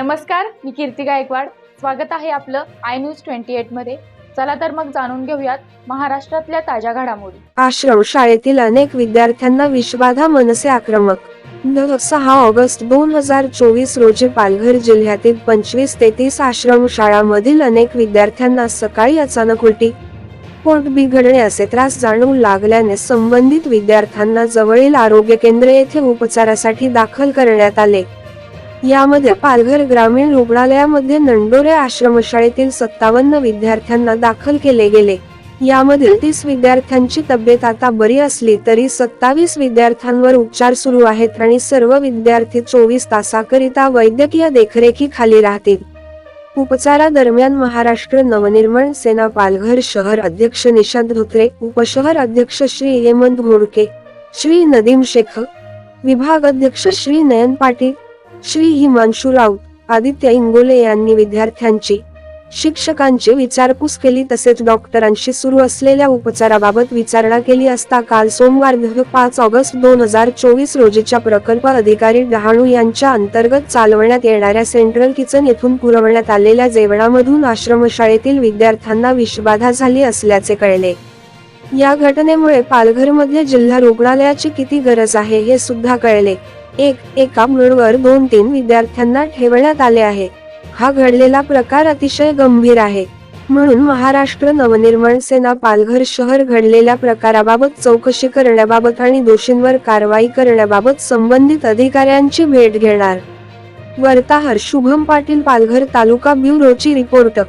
नमस्कार मी कीर्ती गायकवाड. स्वागत आहे आपलं आय न्यूज ट्वेंटी एटमध्ये. चला तर मग जाणून घेऊयात महाराष्ट्रातल्या ताज्या घडामोडी. आश्रम शाळेतील अनेक विद्यार्थ्यांना विषबाधा मनसे आक्रमक. सहा ऑगस्ट दोन हजार चोवीस रोजी पालघर जिल्ह्यातील पंचवीस ते तीस आश्रम शाळांमधील अनेक विद्यार्थ्यांना सकाळी अचानक उलटी पोट बिघडणे असे त्रास जाणवू लागल्याने संबंधित विद्यार्थ्यांना जवळील आरोग्य केंद्र येथे उपचारासाठी दाखल करण्यात आले. यामध्ये पालघर ग्रामीण रुग्णालयामध्ये नंडोरे आश्रमशाळेतील सत्तावन्न विद्यार्थ्यांना दाखल केले गेले. यामधील तीस विद्यार्थ्यांची तब्येत आता बरी असली तरी सत्तावीस विद्यार्थ्यांवर उपचार सुरू आहेत आणि सर्व विद्यार्थी चोवीस तासाकरिता वैद्यकीय देखरेखीखाली राहतील. उपचारादरम्यान महाराष्ट्र नवनिर्माण सेना पालघर शहर अध्यक्ष निशांत धोत्रे उपशहर अध्यक्ष श्री हेमंत घोडके श्री नदीम शेख विभाग अध्यक्ष श्री नयन पाटील श्री हिमांशू राऊत आदित्य इंगोले यांनी विद्यार्थ्यांची शिक्षकांची विचारपूस केली तसेच डॉक्टरांशी सुरू असलेल्या उपचाराबाबत विचारणा केली असता काल सोमवार पाच ऑगस्ट दोन हजार चोवीस रोजीच्या प्रकल्प अधिकारी डहाणू यांच्या अंतर्गत चालवण्यात येणाऱ्या सेंट्रल किचन येथून पुरवण्यात आलेल्या जेवणामधून आश्रमशाळेतील विद्यार्थ्यांना विषबाधा झाली असल्याचे कळले. या घटनेमुळे पालघरमध्ये जिल्हा रुग्णालयाची किती गरज आहे हे सुद्धा कळले. एक एका बेडवर दोन तीन विद्यार्थ्यांना ठेवण्यात आले आहे. हा घडलेला प्रकार अतिशय गंभीर आहे. म्हणून महाराष्ट्र नवनिर्माण सेना पालघर शहर घडलेल्या प्रकाराबाबत चौकशी करण्याबाबत आणि दोषींवर कारवाई करण्याबाबत संबंधित अधिकाऱ्यांची भेट घेणार. वार्ताहर शुभम पाटील पालघर तालुका ब्युरोची रिपोर्ट.